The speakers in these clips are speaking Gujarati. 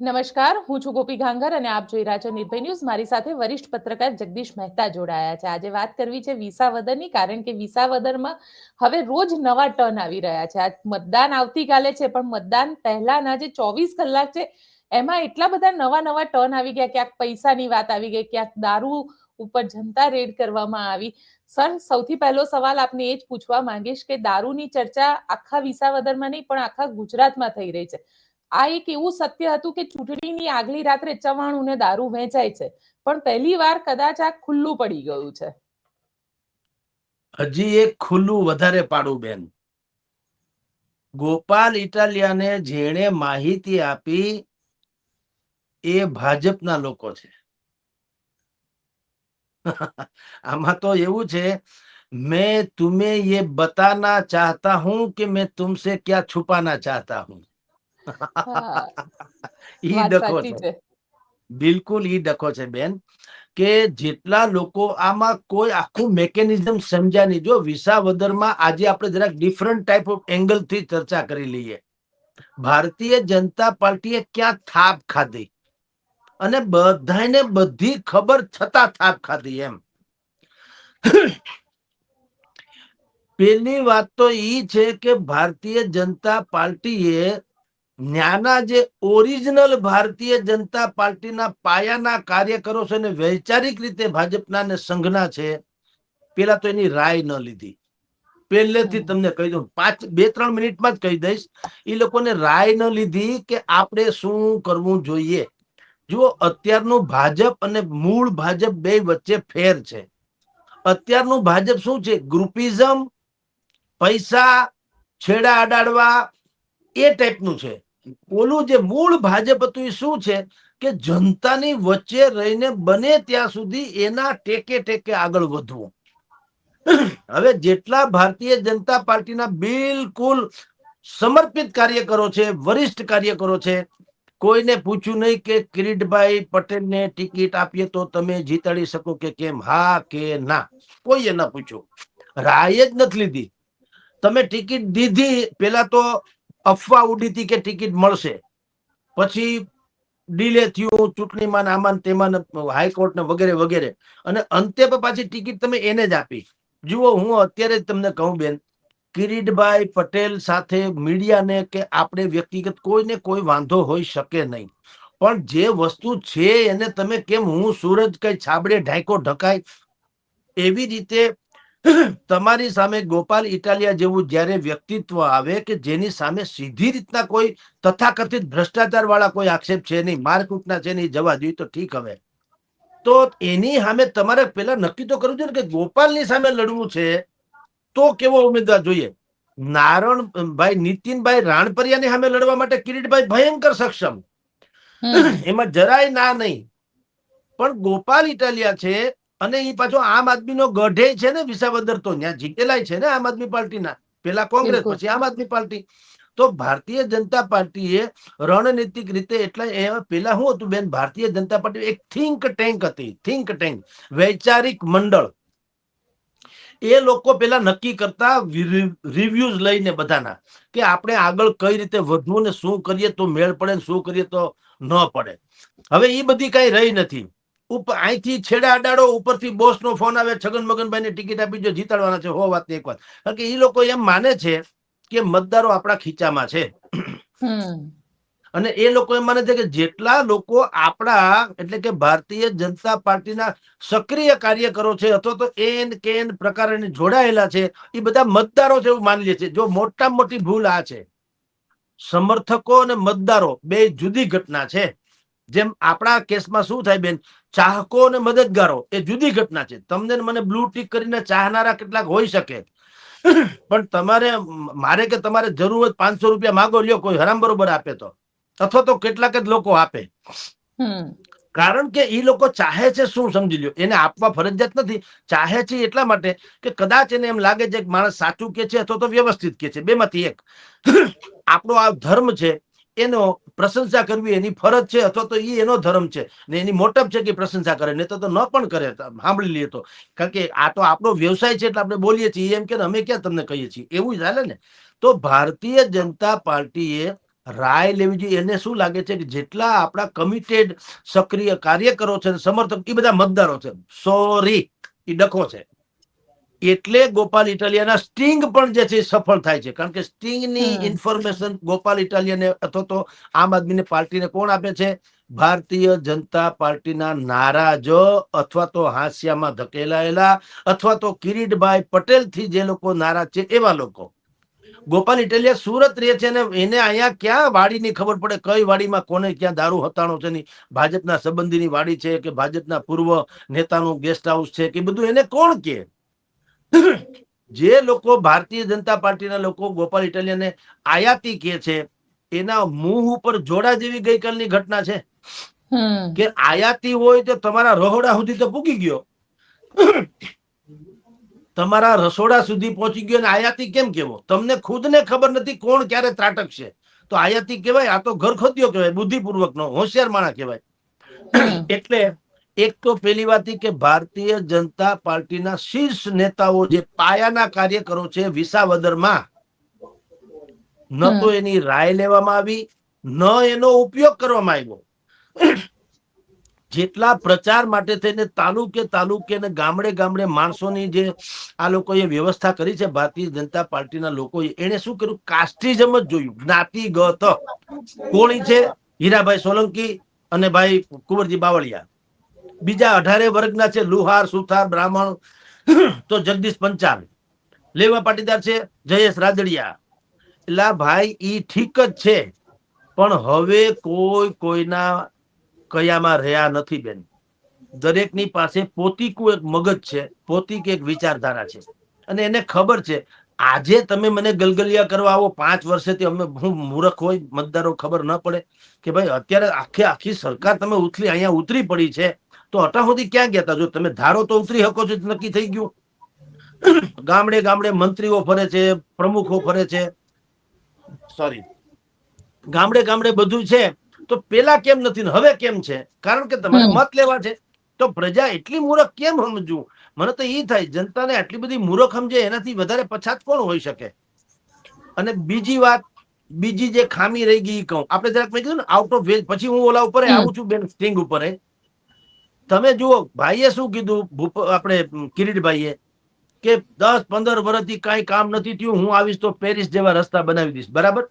નમસ્કાર, હું છું ગોપી ગાંગર અને આપ જોઈ રહ્યા છો નિર્ભય ન્યૂઝ. મારી સાથે વરિષ્ઠ પત્રકાર જગદીશ મહેતા જોડાયા છે. આજે વાત કરવી છે વિસાવદરની, કારણ કે વિસાવદરમાં હવે રોજ નવા ટર્ન આવી રહ્યા છે. આ મતદાન આવતીકાલે છે, પણ મતદાન પહેલાના જે ચોવીસ કલાક છે, એમાં એટલા બધા નવા નવા ટર્ન આવી ગયા. ક્યાંક પૈસાની વાત આવી ગઈ, ક્યાંક દારૂ ઉપર જનતા રેડ કરવામાં આવી. સર, સૌથી પહેલો સવાલ આપને એ જ પૂછવા માંગીશ કે દારૂની ચર્ચા આખા વિસાવદરમાં નહીં, પણ આખા ગુજરાતમાં થઈ રહી છે. આ એક એવું સત્ય હતું કે ચૂંટણીની આગલી રાત્રે ચવાણું ને દારૂ વેચાય છે પણ પહેલી વાર કદાચ આ ખુલ્લું પડી ગયું છે હજી એક ખુલ્લું વધારે પાડું બેન ગોપાલ ઇટાલિયાને જેણે માહિતી આપી એ ભાજપના લોકો છે આમાં તો એવું છે मैं तुम्हें ये बताना चाहता हूं कि मैं तुमसे क्या छुपाना चाहता हूं હા, ઈ ડખો છે. બિલકુલ ઈ ડખો છે બેન. કે જેટલા લોકો આમાં કોઈ આખું મેકેનિઝમ સમજ્યા નહીં. જો વિસાવદરમાં આજે આપણે જરાક ડિફરન્ટ ટાઈપ ઓફ એંગલથી ચર્ચા કરી લઈએ. ભારતીય જનતા પાર્ટીએ ક્યાં થાપ ખાધી? અને બધાને બધી ખબર છતાં થાપ ખાધી એમ. પેલી વાત તો ઈ છે કે ભારતીય જનતા પાર્ટીએ ન્યાના જે ઓરિજિનલ ભારતીય જનતા પાર્ટીના પાયાના કાર્યકરો છે ને વૈચારિક રીતે ભાજપના ને સંઘના છે, પેલા તો એની રાય ન લીધી. પહેલેથી તમને કહી દઉં, પાંચ બે ત્રણ મિનિટમાં જ કહી દઈશ એ લોકોને રાય ન લીધી કે આપણે શું કરવું જોઈએ. જુઓ, અત્યારનું ભાજપ અને મૂળ ભાજપ બે વચ્ચે ફેર છે. અત્યારનું ભાજપ શું છે? ગ્રુપિઝમ, પૈસા, છેડા અડાડવા, એ ટાઈપનું છે. ઓલું જે મૂળ ભાજપ હતું એ શું છે કે જનતાની વચ્ચે રહીને બને ત્યાં સુધી એના ટેકે ટેકે આગળ વધવું. હવે જેટલા ભારતીય જનતા પાર્ટીના બિલકુલ સમર્પિત કાર્યકરો છે, વરિષ્ઠ કાર્યકરો છે, કોઈને પૂછ્યું નહીં કે કિરીટભાઈ પટેલને ટિકિટ આપીએ તો તમે જીતાડી શકો કે કેમ? હા કે ના? કોઈએ ના પૂછ્યું. રાય જ નથી લીધી. તમે ટિકિટ દીધી, પેલા તો અફવા ઉડી હતી કે ટિકિટ મળશે? પછી ડીલે થયું, ચૂંટણીમાં આમાં તેમાં ને હાઈકોર્ટ ને વગેરે વગેરે. અને અંતે પાછી ટિકિટ તમે એને જ આપી. જુઓ, હું અત્યારે જ તમને કહું બેન, કિરીટભાઈ પટેલ સાથે મીડિયાને કે આપણે વ્યક્તિગત કોઈને કોઈ વાંધો હોઈ શકે નહીં. પણ જે વસ્તુ છે એને તમે કેમ હું સૂરજ કઈ છાબડે ઢાંકો ઢકાય? એવી રીતે તમારી સામે ગોપાલ ઇટાલિયા જેવું જ્યારે વ્યક્તિત્વ આવે કે જેની સામે સીધી રીતના કોઈ તથાકથિત ભ્રષ્ટાચાર વાળા કોઈ આક્ષેપ છે નહીં મારકૂટના છે નહીં જવા જોઈએ તો ઠીક હવે. તો એની સામે તમારે પેલા નક્કી તો કરવું જોઈએ કે ગોપાલની સામે લડવું છે તો કેવો ઉમેદવાર જોઈએ? નારણ ભાઈ નીતિનભાઈ રાણપરિયાની સામે લડવા માટે કિરીટભાઈ ભયંકર સક્ષમ. એમાં જરાય ના નહીં. પણ ગોપાલ ઇટાલિયા છે અને એ પાછો આમ આદમીનો ગઢે છે ને વિસાવદર તો ત્યાં જીતેલાય છે ને આમ આદમી પાર્ટીના. પેલા કોંગ્રેસ. પછી આમ આદમી પાર્ટી. તો ભારતીય જનતા પાર્ટીએ રણનીતિક રીતે એટલે પેલા શું હતું બેન? ભારતીય જનતા પાર્ટી એક થિંક ટેન્ક હતી થિંક ટેન્ક. વૈચારિક મંડળ. એ લોકો પેલા નક્કી કરતા રિવ્યુઝ લઈને બધાના કે આપણે આગળ કઈ રીતે વધવું ને શું કરીએ તો મેળ પડે ને શું કરીએ તો ન પડે. હવે એ બધી કઈ રહી નથી. ઉપર અહીંથી છેડા અડાડો ઉપરથી બોસ નો ફોન આવે છગન મગનભાઈ ને ટિકિટ આપી જો જીતાડવાના છે હો વાત એક વાત. કારણ કે એ લોકો એમ માને છે કે મતદારો આપણા ખીચામાં છે. અને એ લોકો એમ માને છે કે જેટલા લોકો આપણા એટલે કે ભારતીય જનતા પાર્ટીના સક્રિય કાર્યકરો છે અથવા તો એન કેન પ્રકારે જોડાયેલા છે એ બધા મતદારો છે એવું માની લે છે જો મોટા મોટી ભૂલ આ છે સમર્થકો અને મતદારો બે જુદી ઘટના છે. જેમ આપણા કેસમાં શું થાય બેન? ચાહકો અને મદદગારો એ જુદી ઘટના છે. તમને મને બ્લુ ટીક કરીને ચાહનારા કેટલાક હોઈ શકે. પણ તમારે મારે કે તમારે જરૂર પાંચસો રૂપિયા માગો લ્યો કોઈ હરામ બરોબર આપે તો. અથવા તો કેટલાક જ લોકો આપે. કારણ કે એ લોકો ચાહે છે શું સમજી લ્યો? એને આપવા ફરજિયાત નથી. ચાહે છે એટલા માટે કે કદાચ એને એમ લાગે છે કે માણસ સાચું કે છે અથવા તો વ્યવસ્થિત કે છે. બેમાંથી એક. આપણો આ ધર્મ છે એનો પ્રશંસા કરવી એની ફરજ છે અથવા તો એ એનો ધર્મ છે. ને એની મોટપ છે કે પ્રશંસા કરે, ને તો ન પણ કરે સાંભળી લઈએ તો. કારણ કે આ તો આપણો વ્યવસાય છે એટલે આપણે બોલીએ છીએ, એમ કે અમે ક્યાં તમને કહીએ છીએ? એવું ચાલે ને. તો ભારતીય જનતા પાર્ટીએ રાય લેવી જોઈએ. એને શું લાગે છે કે જેટલા આપણા કમિટેડ સક્રિય કાર્યકરો છે સમર્થક એ બધા મતદારો છે. સોરી એ ડખો છે. એટલે ગોપાલ ઇટાલિયાના સ્ટિંગ પણ જે છે સફળ થાય છે. કારણ કે સ્ટિંગની ઇન્ફોર્મેશન ગોપાલ ઇટાલિયાને અથવા તો આમ આદમીને પાર્ટીને કોણ આપે છે? ભારતીય જનતા પાર્ટીના નારાજો અથવા તો હાસ્યામાં ધકેલાયેલા અથવા તો કિરીટભાઈ પટેલથી જે લોકો નારાજ છે એવા લોકો. ગોપાલ ઇટાલિયા સુરત રહે છે અને એને અહીંયા ક્યાં વાડીની ખબર પડે? કઈ વાડીમાં કોને ક્યાં દારૂ હતાણો છે ની? ભાજપના સંબંધીની વાડી છે કે ભાજપના પૂર્વ નેતાનું ગેસ્ટ હાઉસ છે કે બધું એને કોણ કે? જે લોકો ભારતીય જનતા પાર્ટીના લોકો ગોપાલ ઇટાલિયાને આયાતી કે છે એના મુંહ ઉપર જોડા જેવી ગઈકાલની ઘટના છે. કે આયાતી હોય તો તમારા રહોડા સુધી તો પૂકી ગયો. તમારા રસોડા સુધી પહોંચી ગયો અને આયાતી કેમ કેવો? તમને ખુદને ખબર નથી કોણ ક્યારે ત્રાટક છે. તો આયાતી કહેવાય આ તો ઘર ખોદ્યો કહેવાય બુદ્ધિપૂર્વકનો હોશિયાર માણા કહેવાય. એટલે એક તો પેલી વાત કે ભારતીય જનતા પાર્ટીના શીર્ષ નેતાઓ જે પાયાના કાર્યકરો છે વિસાવદરમાં ન તો એની રાય લેવામાં આવી ન એનો ઉપયોગ કરવામાં આવ્યો. જેટલા પ્રચાર માટે થઈને તાલુકે તાલુકે ને ગામડે ગામડે માણસોની જે આ લોકોએ વ્યવસ્થા કરી છે ભારતીય જનતા પાર્ટીના લોકોએ એને શું કર્યું? કાસ્ટિઝમ જ જોયું. જ્ઞાતિગત. કોળી છે? હીરાભાઈ સોલંકી અને ભાઈ કુંવરજી બાવળિયા. બીજા અઢારે વર્ગના છે, લુહાર, સુથાર, બ્રાહ્મણ, તો જગદીશ પંચાલ. લેવા પાટીદાર છે, જયેશ રાદડિયા. એટલે ભાઈ ઈ ઠીક જ છે, પણ હવે કોઈ કોઈના કયામાં રહ્યા નથી બેન. દરેકની પાસે પોતીકું એક મગજ છે, પોતીક એક વિચારધારા છે. અને એને ખબર છે, આજે તમે મને ગલગલિયા કરવા આવો, પાંચ વર્ષેથી અમે હું મૂર્ખ હોય, મતદારો ખબર ન પડે કે ભાઈ અત્યારે આખે આખી સરકાર તમે ઉથલી, અહીંયા ઉતરી પડી છે. તો અટા સુધી ક્યાં ગયા હતા જો તમે ધારો તો ઉતરી શકો છો નક્કી થઈ ગયું. ગામડે ગામડે મંત્રીઓ ફરે છે પ્રમુખો ફરે છે. સોરી ગામડે ગામડે બધું છે. તો પેલા કેમ નથી ને હવે કેમ છે? કારણ કે તમારે મત લેવા છે. તો પ્રજા એટલી મૂર્ખ કેમ સમજવું? મને તો ઈ થાય જનતાને આટલી બધી મૂર્ખ સમજે એનાથી વધારે પછાત કોણ હોઈ શકે? અને બીજી વાત બીજી જે ખામી રહી ગઈ કહું. આપણે જરાક મેં કીધું ને આઉટ ઓફ વેજ પછી હું ઓલા ઉપર આવું છું બેન સ્ટિંગ ઉપર. તમે જુઓ, ભાઈએ શું કીધું આપણે કિરીટભાઈએ કે દસ પંદર વર્ષથી કાંઈ કામ નથી થયું, હું આવીશ તો પેરિસ જેવા રસ્તા બનાવી દઈશ. બરાબર?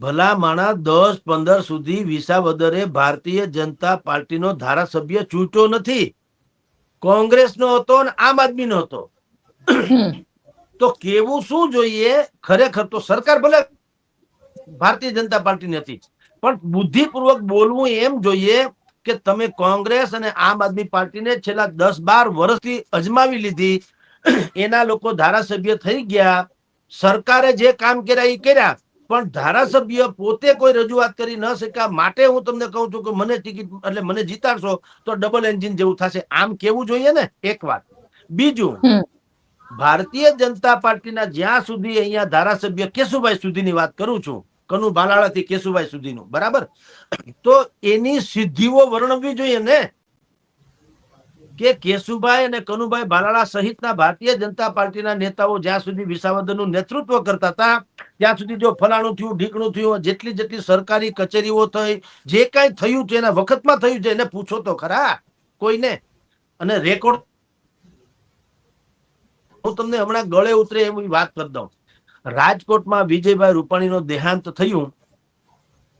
ભલા માણા દસ પંદર સુધી વિસાવદરે ભારતીય જનતા પાર્ટીનો ધારાસભ્ય ચૂંટ્યો નથી. કોંગ્રેસનો હતો અને આમ આદમીનો હતો. તો કેવું શું જોઈએ? ખરેખર તો સરકાર ભલે ભારતીય જનતા પાર્ટી નથી પણ બુદ્ધિપૂર્વક બોલવું એમ જોઈએ કે તમે કોંગ્રેસ અને આમ આદમી પાર્ટીને છેલ્લા દસ બાર વર્ષથી અજમાવી લીધી. એના લોકો ધારાસભ્ય થઈ ગયા. સરકારે જે કામ કર્યા એ કર્યા. પણ ધારાસભ્ય પોતે કોઈ રજૂઆત કરી ન શક્યા. માટે હું તમને કહું છું કે મને ટિકિટ એટલે મને જીતાડશો તો ડબલ એન્જિન જેવું થશે. આમ કેવું જોઈએ ને? એક વાત. બીજું ભારતીય જનતા પાર્ટીના જ્યાં સુધી અહીંયા ધારાસભ્ય કેશુભાઈ સુધીની વાત કરું છું કનુ ભાલાળાથી કેશુભાઈ સુધીનું, બરાબર? તો એની સિદ્ધિઓ વર્ણવવી જોઈએ ને? કે કેશુભાઈ અને કનુભાઈ ભાલાળા સહિતના ભારતીય જનતા પાર્ટીના નેતાઓ જ્યાં સુધી વિસાવદરનું નેતૃત્વ કરતા હતા, ત્યાં સુધી જો ફલાણું થયું, ઢીકણું થયું, જેટલી જેટલી સરકારી કચેરીઓ થઈ, જે કાંઈ થયું છે, એના વખતમાં થયું છે, એને પૂછો તો ખરા, કોઈને? અને રેકોર્ડ હું તમને હમણાં ગળે ઉતરે એવી વાત કરી દઉં. રાજકોટમાં વિજયભાઈ રૂપાણીનો દેહાંત થયું.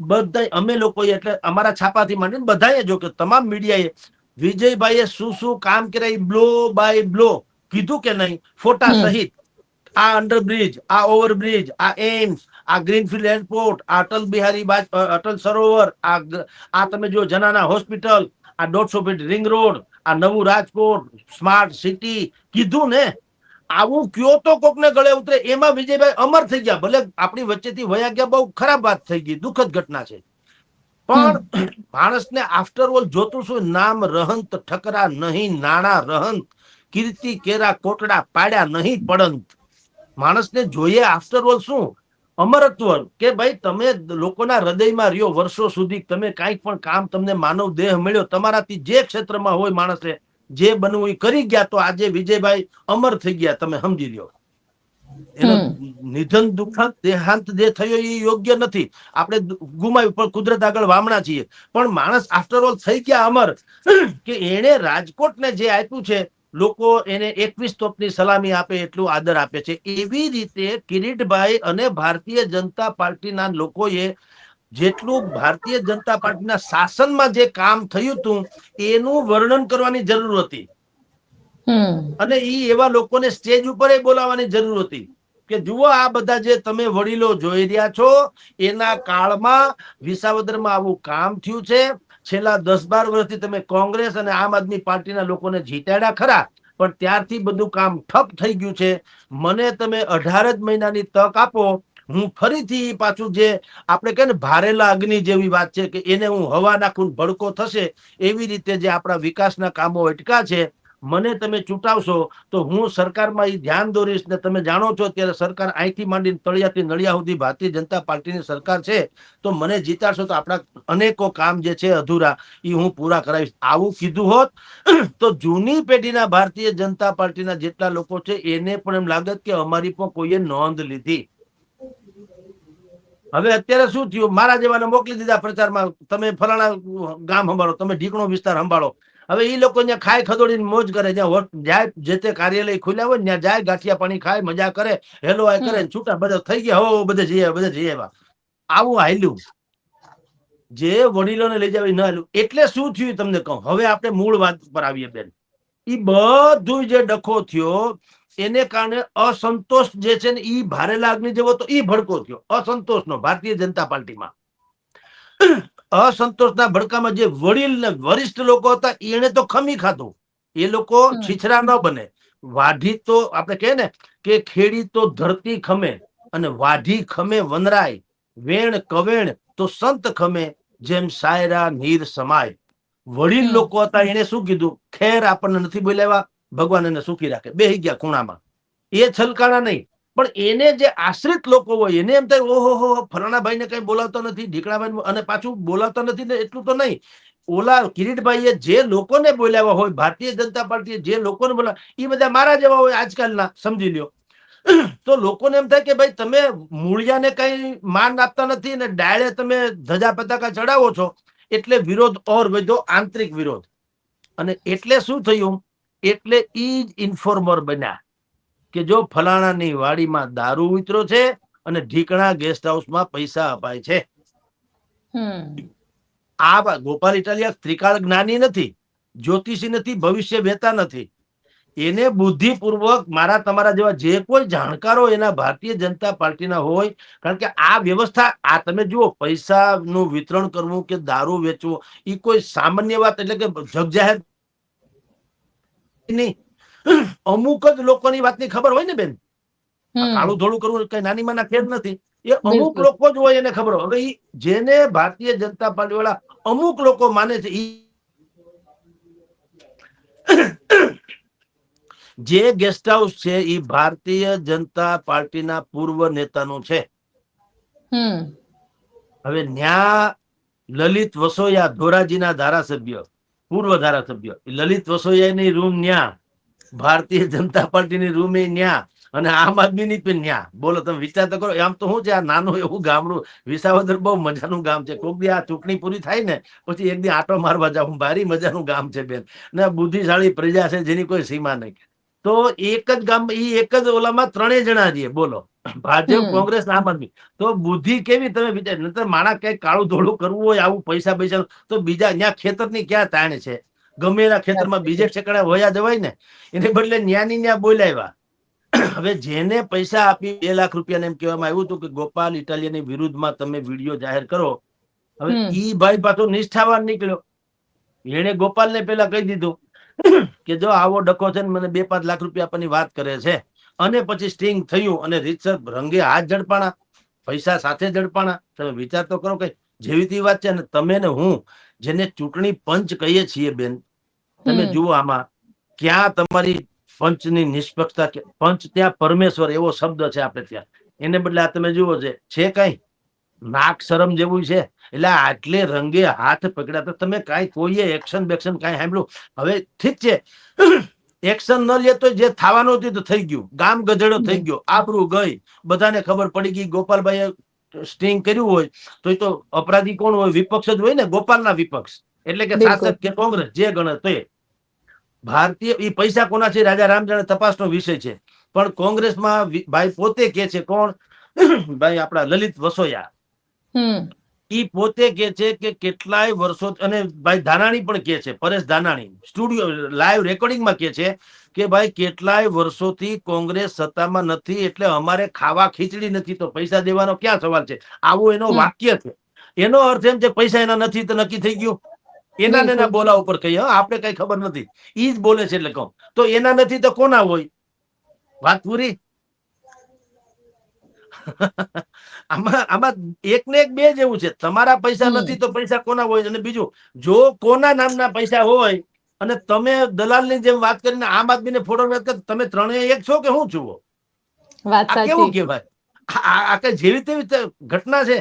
બધા અમે લોકોએ એટલે અમારા છાપાથી માંડીને બધાએ જો કે તમામ મીડિયાએ વિજયભાઈએ શું શું કામ કર્યા બ્લો બાય બ્લો કીધું કે નહીં? ફોટા સહિત. આ અંડરબ્રિજ આ ઓવરબ્રિજ આ એમ્સ આ ગ્રીનફિલ્ડ એરપોર્ટ આ અટલ બિહારી અટલ સરોવર આ આ તમે જો જનાના હોસ્પિટલ આ દોઢસો ફીટ રિંગ રોડ આ નવું રાજકોટ સ્માર્ટ સિટી કીધું ને? આવું કયો તો કોકને ગળે ઉતરે એમાં વિજયભાઈ અમર થઈ ગયા. ભલે આપણી વચ્ચેથી વયા ગયા બહુ ખરાબ વાત થઈ ગઈ દુઃખદ ઘટના છે. પણ માણસને આફ્ટર ઓલ જોતું શું નામ રહંત ઠકરા નહીં નાણા રહંત કીર્તિ કેરા કોટડા પાડ્યા નહીં પડંત. માણસને જોઈએ આફ્ટર ઓલ શું? અમરત્વ કે ભાઈ તમે લોકોના હૃદયમાં રહ્યો વર્ષો સુધી તમે કાંઈક પણ કામ તમને માનવ દેહ મળ્યો તમારાથી જે ક્ષેત્રમાં હોય માણસે જે બનવું એ કરી ગયા તો આજે વિજયભાઈ અમર થઈ ગયા તમે સમજી લ્યો. એનું નિધન દુઃખાંત દેહાંત જે થયો એ યોગ્ય નથી. આપણે ગુમાવ્યું પણ કુદરત આગળ વામણા છીએ. પણ માણસ આફ્ટર ઓલ થઈ ગયા અમર. કે એણે રાજકોટને જે આપ્યું છે લોકો એને એકવીસ તોપની સલામી આપે એટલું આદર આપે છે. એવી રીતે કિરીટભાઈ અને ભારતીય જનતા પાર્ટીના લોકોએ જેટલું ભારતીય જનતા પાર્ટીના શાસનમાં જે કામ થયું હતું એનું વર્ણન કરવાની જરૂર હતી. અને એ એવા લોકોને સ્ટેજ ઉપર બોલાવવાની જરૂર હતી કે જુઓ આ બધા જે તમે વડીલો જોઈ રહ્યા છો એના કાળમાં વિસાવદરમાં આવું કામ થયું છે. છેલ્લા દસ બાર વર્ષથી તમે કોંગ્રેસ અને આમ આદમી પાર્ટીના લોકોને જીતાડ્યા ખરા પણ ત્યારથી બધું કામ ઠપ થઈ ગયું છે. મને તમે અઢાર જ મહિનાની તક આપો હું ફરીથી પાછું જે આપણે કહે ને ભારેલા અગ્નિ જેવી વાત છે કે એને હું હવા નાખું ભડકો થશે એવી રીતે જે આપણા વિકાસના કામો અટકા છે, મને તમે ચૂંટાવશો તો હું સરકારમાં એ ધ્યાન દોરીશ ને તમે જાણો છો અત્યારે સરકાર અહીંથી માંડીને તળિયાથી નળિયા સુધી ભારતીય જનતા પાર્ટીની સરકાર છે, તો મને જીતાડશો તો આપણા અનેકો કામ જે છે અધૂરા એ હું પૂરા કરાવીશ. આવું કીધું હોત તો જૂની પેઢીના ભારતીય જનતા પાર્ટીના જેટલા લોકો છે એને પણ એમ લાગત કે અમારી પણ કોઈએ નોંધ લીધી. હવે અત્યારે શું થયું? મારા જેવાને મોકલી દીધા પ્રચારમાં. તમે ફલાણા ગામ સંભાળો તમે ઢીકણો વિસ્તાર સંભાળો. હવે એ લોકો ત્યાં ખાય ખદોડીને મોજ કરે. જ્યાં જાય જે તે કાર્યાલય ખુલ્યા હોય ત્યાં જાય ગાંઠિયા પાણી ખાય મજા કરે હેલો આ કરે છૂટા બધા થઈ ગયા. હો બધે જઈએ બધે જઈએ આવું હાલ્યું. જે વડીલોને લઈ જાવ ન હાલ્યું. એટલે શું થયું તમને કહું? હવે આપણે મૂળ વાત પર આવીએ બેન. એ બધું જે ડખો થયો એને કારણે અસંતોષ જે છે ને એ ભારે લાગણી જેવો તો એ ભડકો થયો. અસંતોષનો ભારતીય જનતા પાર્ટીમાં. અસંતોષના ભડકામાં જે વડીલ ને વરિષ્ઠ લોકો હતા એને તો ખમી ખાધું. એ લોકો. છીછરા ન બને. વાઢી તો આપણે કહે ને કે ખેડી તો ધરતી ખમે અને વાઢી ખમે વનરાય. વેણ કવેણ તો સંત ખમે જેમ સાયરા નીર સમાય. વડીલ લોકો હતા એને શું કીધું? ખેર આપણને નથી બોલાવ્યા. ભગવાન એને સુખી રાખે. બેહી ગયા ખૂણામાં. એ છલકાણા નહીં. પણ એને જે આશ્રિત લોકો હોય, એને એમ થાય, ઓહો, હો ફલાણા ભાઈને કઈ બોલાવતો નથી ઢીકણાભાઈ અને પાછું બોલાવતો નથી ને એટલું તો નહીં. ઓલા કિરીટભાઈએ જે લોકોને બોલાવ્યા હોય, ભારતીય જનતા પાર્ટીએ જે લોકોને બોલાવ્યા એ બધા મારા જેવા હોય આજકાલના, સમજી લ્યો. તો લોકોને એમ થાય કે ભાઈ, તમે મૂળિયાને કઈ માન આપતા નથી ને ડાયરે તમે ધજા પતાકા ચડાવો છો, એટલે વિરોધ ઓર વધ્યો આંતરિક વિરોધ. અને એટલે શું થયું? એટલે ઈ જ ઇન્ફોર્મર બન્યા કે જો ફલાણાની વાડીમાં દારૂ ઉતરો છે અને ઢીકણા ગેસ્ટ હાઉસમાં પૈસા અપાય છે. આ ગોપાલ ઇટાલિયા ત્રિકાળ જ્ઞાની નથી જ્યોતિષી નથી ભવિષ્ય વેતા નથી. એને બુદ્ધિપૂર્વક મારા તમારા જેવા જે કોઈ જાણકારો એના ભારતીય જનતા પાર્ટીના હોય કારણ કે આ વ્યવસ્થા આ તમે જુઓ પૈસાનું વિતરણ કરવું કે દારૂ વેચવું એ કોઈ સામાન્ય વાત એટલે કે જગજાહેર નહીં. અમુક જ લોકોની વાતની ખબર હોય ને બેન. કાળું ધોળું કરવું કઈ નાની માના ખેર નથી. એ અમુક લોકો જ હોય એને ખબર હોય. હવે જેને ભારતીય જનતા પાર્ટી વાળા અમુક લોકો માને છે જે ગેસ્ટ હાઉસ છે એ ભારતીય જનતા પાર્ટીના પૂર્વ નેતાનું છે. હમ. હવે ન્યા લલિત વસોયા ધોરાજીના ધારાસભ્ય. પૂર્વ ધારાસભ્ય. લલિત વસોયાની રૂમ ન્યા. ભારતીય જનતા પાર્ટીની રૂમ એ ન્યા. અને આમ આદમીની પણ ન્યા. બોલો, તમે વિચાર તો કરો. આમ તો શું છે? આ નાનું એવું ગામડું. વિસાવદર બહુ મજાનું ગામ છે. કોક દી આ ચૂંટણી પૂરી થાય ને, પછી એક દી આટો મારવા જાઉં. ભારી મજાનું ગામ છે બેન. ને બુદ્ધિશાળી પ્રજા છે જેની કોઈ સીમા નહીં. તો એક જ ગામ એ એક જ ઓલામાં ત્રણેય જણા છીએ બોલો. ભાજપ કોંગ્રેસ આમ આદમી. તો બુદ્ધિ કેવી તમે વિચાર નતર માણા કઈ કાળું ધોળું કરવું હોય આવું પૈસા પૈસા તો બીજા ત્યાં ખેતરની ક્યાં તાણ છે? ગમે એના ખેતરમાં બીજે ઠેકાણે વયા જવાય ને એને બદલે ન્યાની ન્યા બોલાવ્યા. હવે જેને પૈસા આપી બે લાખ રૂપિયા એમ કહેવામાં આવ્યું હતું કે ગોપાલ ઇટાલિયાની વિરુદ્ધમાં તમે વીડિયો જાહેર કરો. હવે ઈ ભાઈ પાછો નિષ્ઠાવાન નીકળ્યો. એને ગોપાલને પેલા કહી દીધું કે જો આવો ડકો છે ને મને બે પાંચ લાખ રૂપિયા આપવાની વાત કરે છે અને પછી સ્ટિંગ થયું અને રીતસર રંગે હાથ ઝડપાણા પૈસા સાથે ઝડપાણા તમે વિચાર તો કરો કે જેવી તેવી વાત છે અને તમે ને હું જેને ચૂંટણી પંચ કહીએ છીએ બેન તમે જુઓ આમાં ક્યાં તમારી પંચની નિષ્પક્ષતા પંચ ત્યાં પરમેશ્વર એવો શબ્દ છે આપણે ત્યાં. એને બદલે આ તમે જુઓ છે છે કઈ? નાક શરમ જેવું છે. એટલે આટલે રંગે હાથ પકડ્યા તો તમે કાંઈ કોઈએ એક્શન બેક્શન કાંઈ સાંભળ્યું? હવે ઠીક છે. એક્શન ન લે તો જે થવાનું હતું તો થઈ ગયું. ગામ ગધેડો થઈ ગયો. આબરૂ ગઈ. બધાને ખબર પડી ગઈ ગોપાલભાઈએ સ્ટિંગ કર્યું હોય તો એ તો અપરાધી કોણ હોય? વિપક્ષ જ હોય ને ગોપાલના વિપક્ષ. એટલે કે શાસક કે કોંગ્રેસ જે ગણે તે. ભારતીય એ પૈસા કોના છે? રાજા રામ જાણે તપાસનો વિષય છે. પણ કોંગ્રેસમાં ભાઈ પોતે કે છે કોણ? ભાઈ આપણા લલિત વસોયા. ઈ પોતે કે છે કે કેટલાય વર્ષો અને ભાઈ ધાનાણી પણ કે છે પરેશ ધાનાણી. સ્ટુડિયો લાઈવ રેકોર્ડિંગમાં કે છે કે ભાઈ કેટલાય વર્ષોથી કોંગ્રેસ સત્તામાં નથી એટલે અમારે ખાવા ખીચડી નથી તો પૈસા દેવાનો ક્યાં સવાલ છે? આવું એનો વાક્ય છે. એનો અર્થ એમ છે પૈસા એના નથી તો નક્કી થઈ ગયું. એના એના. બોલા ઉપર કહીએ આપણે કઈ ખબર નથી. ઈ જ બોલે છે એટલે કહું. તો એના નથી તો કોના હોય? વાત પૂરી? આમાં આમાં એક ને એક બે જેવું છે. તમારા પૈસા નથી તો પૈસા કોના હોય? અને બીજું જો કોના નામના પૈસા હોય અને તમે દલાલની જેમ વાત કરીને આમ આદમીને ફોટો વાત કરો તમે ત્રણેય એક છો કે હું છુઓ કેવું કહેવાય? આ- કઈ જેવી તેવી ઘટના છે?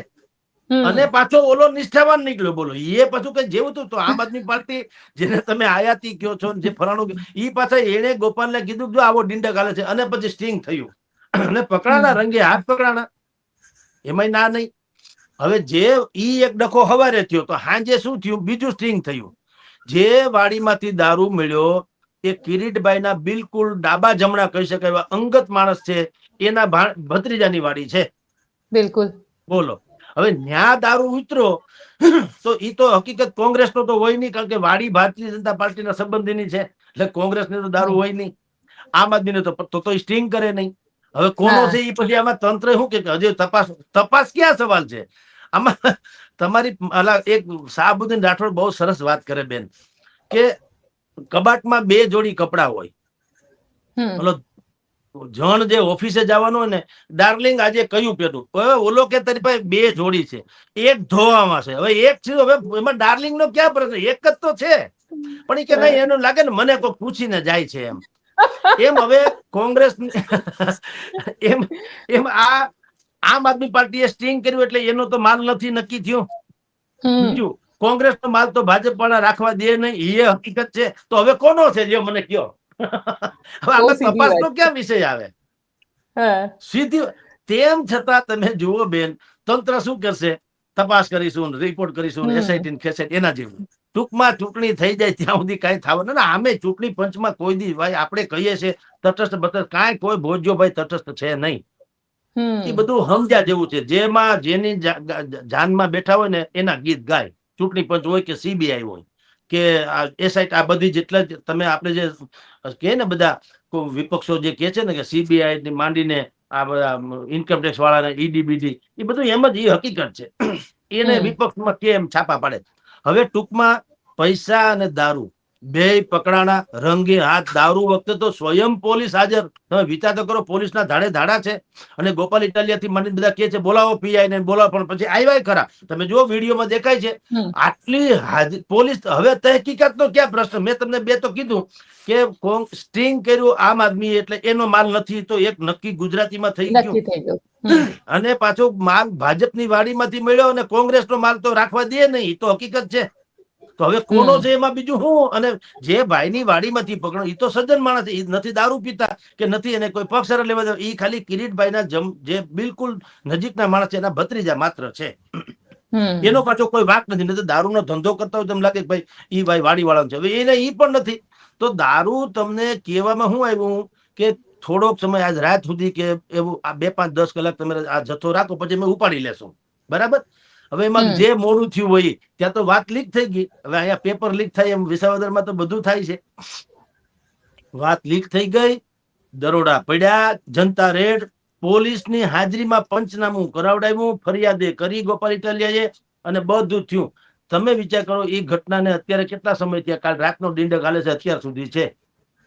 અને પાછો ઓલો નિષ્ઠાવાન નીકળ્યો બોલો. એ પાછું કઈ જેવું હતું તો આમ આદમી પાર્ટી જેને તમે આયાતી કયો છો જે ફરાણું એ ઈ પાછા એને ગોપાલને કીધું કે જો આવો ડીંડા હાલે છે અને પછી સ્ટિંગ થયું. અને પકડાના રંગે હાથ પકડાણા. એમાંય ના નહીં. હવે જે ઈ એક ડખો હવારે થયો તો હાંજે શું થયું? બીજું સ્ટ્રીંગ થયું. જે વાડીમાંથી દારૂ મળ્યો એ કિરીટભાઈના બિલકુલ ડાબા જમણા કહી શકાય એવા અંગત માણસ છે. એના ભત્રીજાની વાડી છે. બિલકુલ. બોલો. હવે ન્યા દારૂ ઉતરો તો ઈ તો હકીકત કોંગ્રેસ નો તો હોય નહીં કારણ કે વાડી ભારતીય જનતા પાર્ટીના સંબંધીની છે. એટલે કોંગ્રેસ ને તો દારૂ હોય નહીં. આમ આદમીને તો તો સ્ટ્રિંગ કરે નહીં. હવે કોનો છે એ પછી આમાં તંત્ર શું કે હજી તપાસ તપાસ ક્યાં સવાલ છે? આમાં તમારી એક શાહબુદ્દીન રાઠોડ બહુ સરસ વાત કરે બેન કે કબાટમાં બે જોડી કપડા હોય. જણ જે ઓફિસે જવાનો હોય ને ડાર્લિંગ આજે કયું પેટું હવે ઓલો કે તારી પાસે બે જોડી છે. એક ધોવામાં છે. હવે એક છે હવે એમાં ડાર્લિંગ નો ક્યાં પ્રશ્ન? એક જ તો છે. પણ એ કે નહીં એનું લાગે ને મને કોઈ પૂછીને જાય છે એમ. એમ હવે કોંગ્રેસ એમ એમ આ આમ આદમી પાર્ટીએ સ્ટિંગ કર્યું એટલે એનો તો માલ નથી નક્કી થયો. બીજું કોંગ્રેસ નો માલ તો ભાજપ વાળા રાખવા દે નહીં એ હકીકત છે. તો હવે કોનો છે જે મને કયો? હવે તપાસ નો ક્યાં વિષય આવે? સીધી તેમ છતાં તમે જુઓ બેન તંત્ર શું કરશે? તપાસ કરીશું રિપોર્ટ કરીશું. એસઆઈટી ખેસાઈટી એના જેવું. ટૂંકમાં ચૂંટણી થઈ જાય ત્યાં સુધી કાંઈ થવાનું ના આમે ચૂંટણી પંચમાં કોઈ દી ભાઈ આપણે કહીએ છીએ તટસ્થ બતસ્થ કાંઈ કોઈ ભોજ્યો ભાઈ તટસ્થ છે નહીં. એ બધું સમજ્યા જેવું છે. જેમાં જેની જાનમાં બેઠા હોય ને એના ગીત ગાય. ચૂંટણી પંચ હોય કે સીબીઆઈ હોય કે આ એસઆઈટ આ બધી જેટલા તમે આપણે જે કહે ને બધા વિપક્ષો જે કહે છે ને કે સીબીઆઈ ની માંડીને આ બધા ઇન્કમટેક્સ વાળા વાળાને ઈડીબીડી એ બધું એમ જ એ હકીકત છે. એને. વિપક્ષમાં કેમ છાપા પાડે? હવે ટૂંકમાં પૈસા અને દારૂ. બે પકડાણા રંગે હાથ દારૂ વખતે તો સ્વયં પોલીસ હાજર. તમે વિચાર તો કરો પોલીસના ધાડે ધાડા છે. અને ગોપાલ ઇટાલિયાથી મને બધા કહે છે બોલાવો પીઆઈ ને બોલાવો પણ પછી આવ્યા ખરા. તમે જુઓ વિડીયોમાં દેખાય છે. આટલી પોલીસ હવે તહેકીકાત નો ક્યાં પ્રશ્ન? મેં તમને બે તો કીધું કે કોંગ સ્ટિંગ કર્યું આમ આદમી એટલે એનો માલ નથી તો એક નક્કી ગુજરાતીમાં થઈ ગયું. અને પાછો માલ ભાજપની વાડીમાંથી મળ્યો અને કોંગ્રેસનો માલ તો રાખવા દે નહીં તો હકીકત છે. તો હવે કોનો છે એમાં બીજું શું અને જે ભાઈની વાડીમાંથી પકડો એ તો સજ્જન માણસ એ નથી દારૂ પીતા કે નથી એને કોઈ પક્ષ લેવા એ ખાલી કિરીટભાઈના જમ જે બિલકુલ નજીકના માણસ છે એના ભત્રીજા માત્ર છે. એનો પાછો કોઈ વાક નથી નહીં દારૂનો ધંધો કરતા હોય તો એમ લાગે કે ભાઈ એ ભાઈ વાડી વાળા છે. હવે એને ઈ પણ નથી. તો દારૂ તમને કહેવામાં શું આવ્યું કે થોડોક સમય આજ રાત સુધી કે એવું આ બે પાંચ દસ કલાક તમે આ જથ્થો રાખો પછી અમે ઉપાડી લેશું. બરાબર? હવે એમાં જે મોડું થયું હોય ત્યાં તો વાત લીક થઈ ગઈ. હવે અહીંયા પેપર લીક થાય એમ વિસાવદરમાં તો બધું થાય છે. વાત લીક થઈ ગઈ દરોડા પડ્યા જનતા રેડ પોલીસની હાજરીમાં પંચનામું કરાવડાવ્યું ફરિયાદે કરી ગોપાલ ઇટાલિયાએ અને બધું થયું. તમે વિચાર કરો એ ઘટનાને અત્યારે કેટલા સમય થયા? કાલ રાતનો ડિંડક હાલે છે અત્યાર સુધી છે.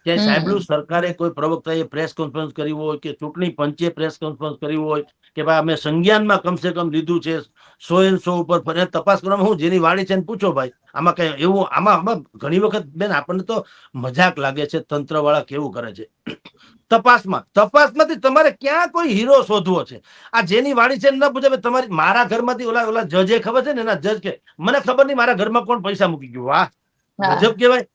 ક્યાંય. સાંભળ્યું સરકારે કોઈ પ્રવક્તાએ પ્રેસ કોન્ફરન્સ કરી હોય કે ચૂંટણી પંચે પ્રેસ કોન્ફરન્સ કરી હોય કે ભાઈ અમે સંજ્ઞાનમાં કમસે કમ લીધું છે સો એન સો ઉપર ફરે તપાસ કરવામાં હું જેની વાડી છે પૂછો ભાઈ. આમાં કઈ એવું આમાં આમાં ઘણી વખત બેન આપણને તો મજાક લાગે છે તંત્ર વાળા કેવું કરે છે. તપાસમાં તપાસમાંથી તમારે ક્યાં કોઈ હીરો શોધવો છે? આ જેની વાળી છે ન પૂછે તમારી મારા ઘરમાંથી ઓલા ઓલા જજે ખબર છે ને એના જજ કે મને ખબર નહીં મારા ઘરમાં કોણ પૈસા મૂકી ગયું. વાહ. ગજબ કહેવાય.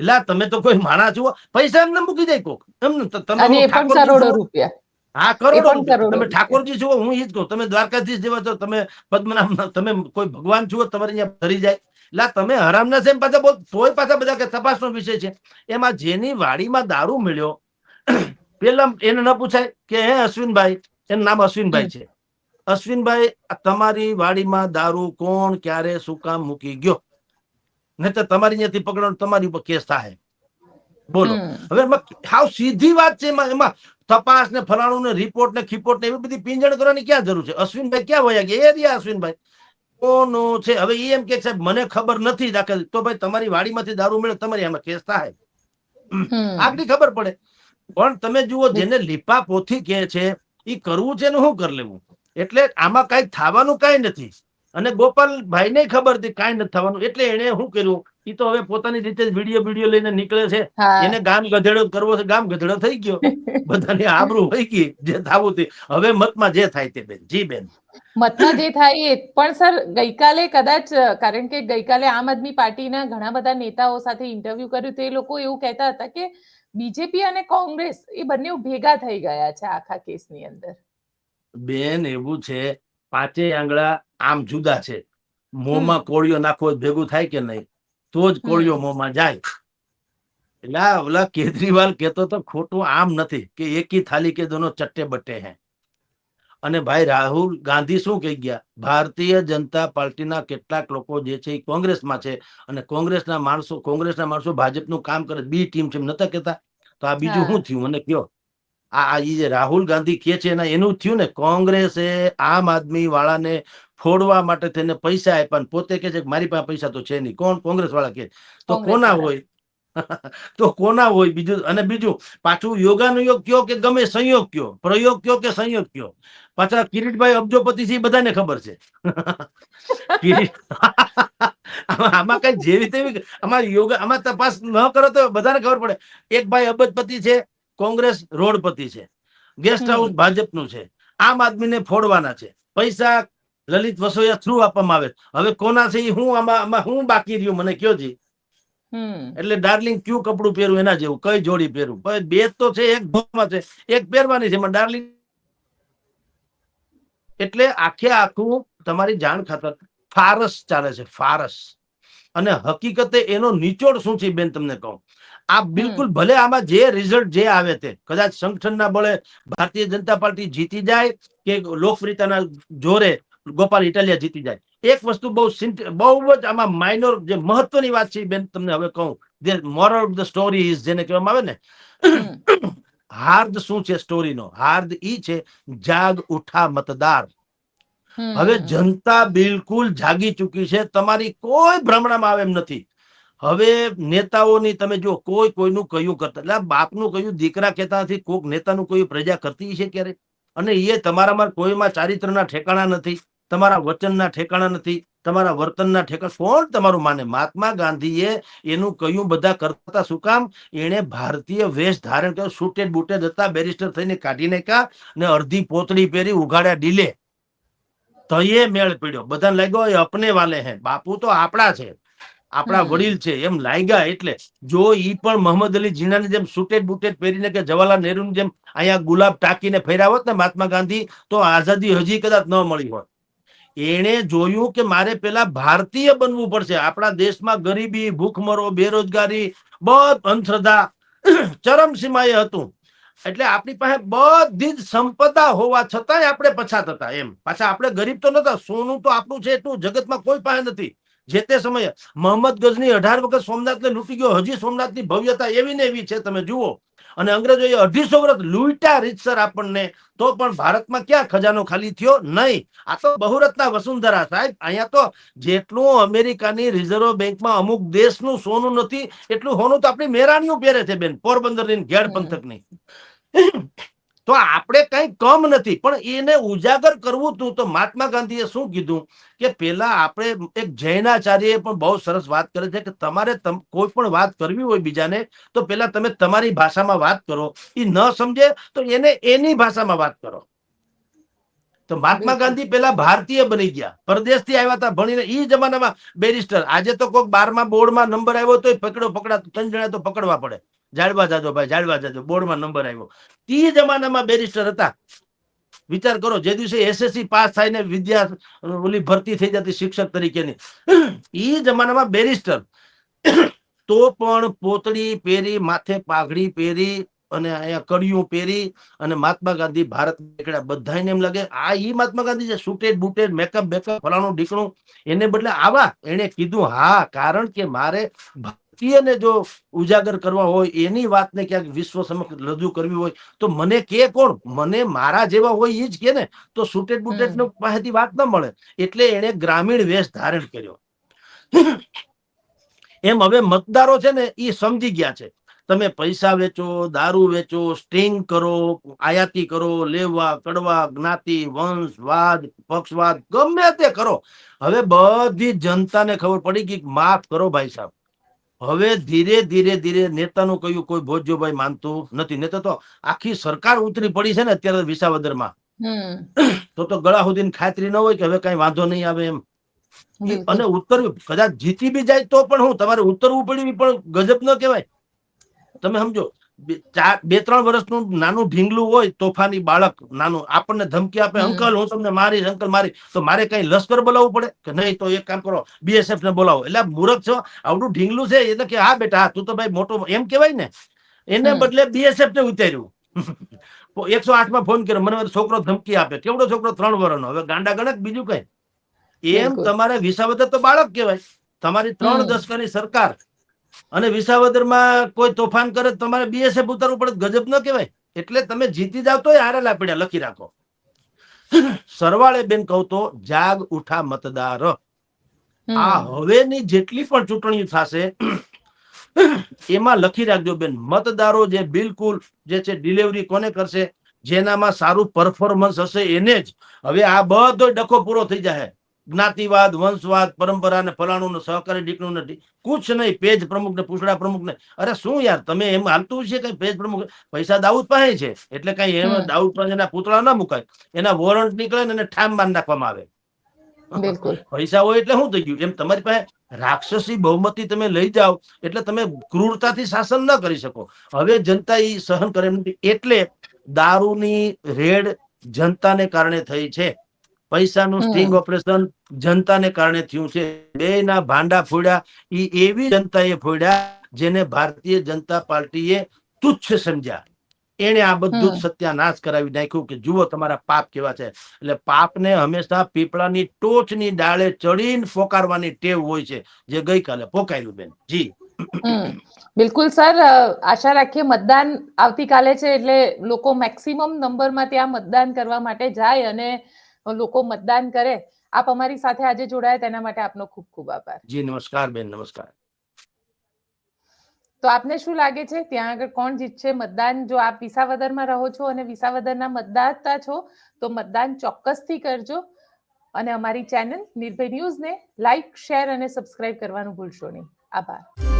એટલે તમે તો કોઈ માણા છો. પૈસા એમને મૂકી જાય કોક. એમને તમે કરોડો રૂપિયા. હા કરોડો તમે ઠાકોરજી છો હું એ જ કહું. તમે દ્વારકાધીશ જેવા છો તમે પદ્મનામ તમે કોઈ ભગવાન છો તમારે અહીંયા ફરી જાય. એટલે તમે હરામના એમ પાછા બોલ. તોય પાછા બધા કે તપાસનો વિષય છે. એમાં જેની વાડીમાં દારૂ મળ્યો પેલા એને ન પૂછાય કે હે અશ્વિનભાઈ? એનું નામ અશ્વિનભાઈ છે. અશ્વિનભાઈ તમારી વાડીમાં દારૂ કોણ ક્યારે શું કામ મૂકી ગયો? નહીં તમારી ત્યાંથી પકડો તમારી ઉપર કેસ થાય. બોલો. હવે એમાં હાવ સીધી વાત છે એમાં એમાં તપાસ ને ફલાણું ને રિપોર્ટ ને ખીપોટ ને એવી બધી પીંજણ કરવાની ક્યાં જરૂર છે? અશ્વિનભાઈ ક્યાં વયા ગયા? એ રહ્યા અશ્વિનભાઈ. કોનો છે? હવે એ એમ કે સાહેબ મને ખબર નથી દાખલ. તો ભાઈ તમારી વાડીમાંથી દારૂ મળે તમારી આમાં કેસ થાય. આટલી ખબર પડે. પણ તમે જુઓ જેને લીપા પોથી કે છે એ કરવું છે ને શું કરી લેવું? એટલે આમાં કઈ થવાનું કઈ નથી. અને ગોપાલભાઈ ને ખબર હતી કઈ નથી થવાનું. એટલે એને શું કર્યું? એ તો હવે પોતાની રીતે વીડિયો વીડિયો લઈને નીકળે છે. એને ગામ ગધેડો કરવો છે. ગામ ગધેડો થઈ ગયો. બધાની આબરૂ હોય ગઈ જે થવું તે. હવે મતમાં જે થાય તે બેન જી બેન. મતમાં જે થાય એ પણ સર ગઈકાલે કદાચ કારણ કે ગઈકાલે આમ આદમી પાર્ટીના ઘણા બધા નેતાઓ સાથે ઇન્ટરવ્યુ કર્યું તે લોકો એવું કહેતા હતા કે બીજેપી અને કોંગ્રેસ એ બંને ભેગા થઈ ગયા છે આખા કેસની અંદર. બેન એવું છે. પાંચેય આંગળા આમ જુદા છે. મોંમાં કોળિયો નાખવો ભેગું થાય કે નહીં? તો જ કોળિયો મોંમાં જાય. એટલે ઓલા કેજરીવાલ કેતો તો ખોટું આમ નથી કે એકી થાલી કે દોનો ચટ્ટે બટ્ટે હે. અને ભાઈ રાહુલ ગાંધી શું કહી ગયા? ભારતીય જનતા પાર્ટીના કેટલાક લોકો જે છે એ કોંગ્રેસમાં છે અને કોંગ્રેસના માણસો કોંગ્રેસના માણસો ભાજપનું કામ કરે બી ટીમ છે નતા કહેતા? તો આ બીજું શું થયું? મને કયો. આ આ જે રાહુલ ગાંધી કે છે એના એનું થયું ને? કોંગ્રેસે આમ આદમી વાળાને ફોડવા માટે તેને પૈસા આપ્યા પોતે કે છે મારી પાસે પૈસા તો છે નહીં. કોણ? કોંગ્રેસ વાળા કે તો કોના હોય? તો કોના હોય? બીજું અને બીજું પાછું યોગાનુયોગ કયો કે ગમે સંયોગ કયો? પ્રયોગ કયો કે સંયોગ કયો? પાછા કિરીટભાઈ અબજોપતિ છે બધાને ખબર છે. આમાં કઈ જેવી તેવી આમાં યોગા આમાં તપાસ ન કરો તો બધાને ખબર પડે. એક ભાઈ અબજપતિ છે કોંગ્રેસ રોડપતિ છે. ગેસ્ટ. હાઉસ ભાજપનું છે. આમ આદમીને ફોડવાના છે. પૈસા લલિત વસોયા થ્રુ આપવામાં આવે. હવે કોના છે હું આમાં હું બાકી રહ્યું મને કયો જી? એટલે ડાર્લિંગ ક્યુ કપડું પહેરું એના જેવું કઈ જોડી પહેરું? બે તો છે એક છે એક પહેરવાની છે ડાર્લિંગ એટલે આખે આખું તમારી જાણ ખાતર ફારસ ચાલે છે ફારસ. અને હકીકતે એનો નિચોડ શું છે બેન તમને કહું. આ બિલકુલ ભલે આમાં જે રિઝલ્ટ જે આવે તે કદાચ સંગઠનના બળે ભારતીય જનતા પાર્ટી જીતી જાય કે લોકપ્રિયતાના જોરે ગોપાલ ઇટાલિયા જીતી જાય. એક વસ્તુ બહુ બહુ જ આમાં માઇનોર જે મહત્વની વાત છે બેન તમને હવે કહું. જે moral of the story is જેને કહેવામાં આવે ને હાર્દ શું છે સ્ટોરીનો હાર્દ ઈ છે જાગ ઉઠા મતદાર. હવે જનતા બિલકુલ જાગી ચૂકી છે તમારી કોઈ ભ્રમણામાં આવે એમ નથી. હવે નેતાઓની તમે જો કોઈ કોઈનું કયું કરતા એટલે બાપનું કયું દીકરા કહેતા નથી કોઈક નેતાનું કયું પ્રજા કરતી છે ક્યારે? અને એ તમારામાં કોઈમાં ચારિત્રના ઠેકાણા નથી. તમારા વચનના ઠેકાણા નથી તમારા વર્તનના ઠેકાણ કોણ તમારું માને? મહાત્મા ગાંધીએ એનું કયું બધા કરતા શું કામ? એણે ભારતીય વેશ ધારણ કર્યો સુટેડ બુટેડ હતા બેરિસ્ટર થઈને કાઢી નાખ્યા ને અડધી પોતળી પહેરી ઉઘાડ્યા ડીલે તયે મેળ પડ્યો. બધાને લાગ્યો એ અપને વાલે હે. બાપુ તો આપણા છે. આપણા વડીલ છે. એમ લાગ્યા એટલે જો ઈ પણ મોહમ્મદ અલી જીનાની જેમ સુટેડ બુટેડ પહેરીને કે જવાહરલાલ નહેરુની જેમ અહીંયા ગુલાબ ટાંકીને ફેર્યા હોત ને મહાત્મા ગાંધી તો આઝાદી હજી કદાચ ન મળી હોત. એણે જોયું કે મારે પેલા ભારતીય બનવું પડશે. આપણા દેશમાં ગરીબી, ભૂખમરો, બેરોજગારી, બધ અંધશ્રદ્ધા ચરમસીમાએ હતું. એટલે આપણી પાસે બધી જ સંપદા હોવા છતાંય આપણે પછાત હતા એમ. પાછા આપણે ગરીબ તો નતા સોનું તો આપણું છે એટલું. જગતમાં કોઈ પાસે નથી. જે તે સમયે મોહમ્મદ ગઝની અઢાર વખત સોમનાથને લૂંટી ગયો. હજી સોમનાથની ભવ્યતા એવી ને એવી છે. તમે જુઓ. અને અંગ્રેજોએ અઢીસો વર્ષ લૂંટા રીતસર આપણને તો પણ ભારતમાં ક્યાં ખજાનો ખાલી થયો નહીં આ તો બહુરત્ના વસુંધરા સાહેબ અહીંયા તો જેટલું અમેરિકાની રિઝર્વ બેંકમાં અમુક દેશનું સોનું નથી એટલું સોનું તો આપણી મેરાણીઓ પહેરે છે બેન પોરબંદરની ઘેડ. પંથકની તો આપણે કઈ કમ નથી. પણ એને ઉજાગર કરવું હતું તો મહાત્મા ગાંધીએ શું કીધું? કે પેલા આપણે એક જૈનાચાર્ય પણ બહુ સરસ વાત કરે છે કે તમારે કોઈ પણ વાત કરવી હોય બીજાને તો પેલા તમે તમારી ભાષામાં વાત કરો. એ ન સમજે તો એને એની ભાષામાં વાત કરો. તો મહાત્મા ગાંધી પેલા ભારતીય બની ગયા. પરદેશથી આવ્યા હતા ભણીને. ઈ જમાનામાં બેરિસ્ટર. આજે તો કોઈક બારમા બોર્ડમાં નંબર આવ્યો તો પકડો પકડા ત્રણ જણા તો પકડવા પડે. જાળવા જાજો ભાઈ, જાડવા જાજો. બોર્ડમાં નંબર આવ્યો તે જમાનામાં બેરિસ્ટર હતા. વિચાર કરો, જે દિવસે એસએસસી પાસ થાય ને ઓલી ભરતી થઈ જતી શિક્ષક તરીકેની. એ જમાનામાં બેરિસ્ટર તો પણ પોતળી પહેરી, માથે પાઘડી પહેરી અને અહીંયા કડિયું પહેરી અને મહાત્મા ગાંધી ભારત નીકળ્યા. બધાને એમ લાગે, આ ઈ મહાત્મા ગાંધી છે સુટેડ બુટેડ મેકઅપ બેકઅપ ફલાણું, ઢીકણું. એને બદલે આવા એને કીધું, હા, કારણ કે મારે ભારતીયને જો ઉજાગર કરવા હોય એની વાતને ક્યાંક વિશ્વ સમક્ષ રજૂ કરવી હોય તો મને કે કોણ? મને મારા જેવા હોય એ જ કે ને તો સુટેડ બુટેડ પાસેથી વાત ના મળે. એટલે એને ગ્રામીણ વેશ ધારણ કર્યો. એમ હવે મતદારો છે ને એ સમજી ગયા છે. તમે પૈસા વેચો દારૂ વેચો સ્ટિંગ કરો આયાતી કરો લેવા કડવા જ્ઞાતિ વંશવાદ પક્ષવાદ ગમે તે કરો. હવે બધી જનતાને ખબર પડી કે માફ કરો ભાઈ સાહેબ. હવે ધીરે ધીરે ધીરે નેતાનું કહ્યું કોઈ ભોજ્યોભાઈ માનતું નથી. નેતા તો આખી સરકાર ઉતરી પડી છે ને અત્યારે વિસાવદરમાં. તો તો ગળા સુધી ખાતરી ન હોય કે હવે કઈ વાંધો નહીં આવે એમ. અને ઉતરવું કદાચ જીતી બી જાય તો પણ હું તમારે ઉતરવું પડ્યું પણ ગજબ ન કહેવાય. તમે સમજો. બે ત્રણ વર્ષનું નાનું ઢીંગલું હોય તોફાની બાળક નાનું આપણને ધમકી આપે અંકલ હું તમને મારીશ અંકલ મારી તો મારે કઈ લશ્કર બોલાવવું પડે? કે નહીં તો એક કામ કરો બીએસએફ ને બોલાવો. એટલે મૂર્ખ છો આવડું ઢીંગલું છે એટલે કે હા બેટા તું તો ભાઈ મોટો એમ કેવાય ને. એને બદલે બીએસએફ ને ઉતાર્યું. એકસો આઠમાં ફોન કર્યો મને છોકરો ધમકી આપે. કેવડો છોકરો? ત્રણ વર્ષનો હવે ગાંડા ગણક બીજું કઈ. એમ. તમારે વિસાવદર તો બાળક કહેવાય. તમારી ત્રણ. દશકાની સરકાર અને વિસાવદરમાં કોઈ તોફાન કરે તમારે બીએસએફ ઉતારવું પડે ગજબ ન કહેવાય. એટલે તમે જીતી જાવ તો હારેલા પડ્યા લખી રાખો. સરવાળે બેન કહું તો જાગ ઉઠા મતદાર. આ હવેની જેટલી પણ ચૂંટણી થશે એમાં લખી રાખજો બેન મતદારો જે બિલકુલ જે છે ડિલિવરી કોને કરશે? જેનામાં સારું પરફોર્મન્સ હશે એને જ. હવે આ બધો ડખો પૂરો થઈ જાય જ્ઞાતિવાદ વંશવાદ પરંપરા ને ફલાણું ને સહકારી ડીકણું નથી કુછ નહીં પેજ પ્રમુખ ને પૂછડા પ્રમુખ ને અરે શું યાર તમે એમ હાલતું છે કઈ પેજ પ્રમુખ પૈસા દાઉદ પાસે છે એટલે કઈ એમ દાઉદ પાસે એના પૂતળા ના મુકાય. એના વોરંટ નીકળે ને એને ઠામ બાંધ નાખવામાં આવે. પૈસા હોય એટલે શું થઈ ગયું? એમ તમારી પાસે રાક્ષસી બહુમતી તમે લઈ જાઓ એટલે તમે ક્રૂરતાથી શાસન ન કરી શકો. હવે જનતા એ સહન કરે નથી. એટલે દારૂની રેડ જનતાને કારણે થઈ છે. પૈસાનું. સ્ટિંગ ઓપરેશન જનતાને કારણે થયું છે. બે ના ભાંડા ફોડ્યા. એ એવી જનતાએ ફોડ્યા જેને ભારતીય જનતા પાર્ટીએ તુચ્છ સમજ્યા. એને આ બધું. સત્યાનાશ કરાવી નાખ્યું કે જુઓ તમારા પાપ કેવા છે. એટલે પાપને હંમેશા પીપળાની ટોચની ડાળે ચડીને ફોકારવાની ટેવ હોય છે જે ગઈકાલે પોકાયેલું બેન. જી. બિલકુલ સર આશા રાખીએ મતદાન આવતીકાલે છે એટલે લોકો મેક્સિમમ નંબરમાં ત્યાં મતદાન કરવા માટે જાય અને લોકો મતદાન કરે આપ અમારી સાથે આજે જોડાયા તેના માટે આપનો ખૂબ ખૂબ આભાર. જી નમસ્કાર બેન નમસ્કાર. તો આપને શું લાગે છે ત્યાં આગળ કોણ જીતશે? મતદાન જો આપ વિસાવદરમાં રહો છો અને વિસાવદરના મતદાતા છો તો મતદાન ચોક્કસથી કરજો. અને અમારી ચેનલ નિર્ભય ન્યૂઝને લાઈક શેર અને સબસ્ક્રાઇબ કરવાનું ભૂલશો નહીં. આભાર.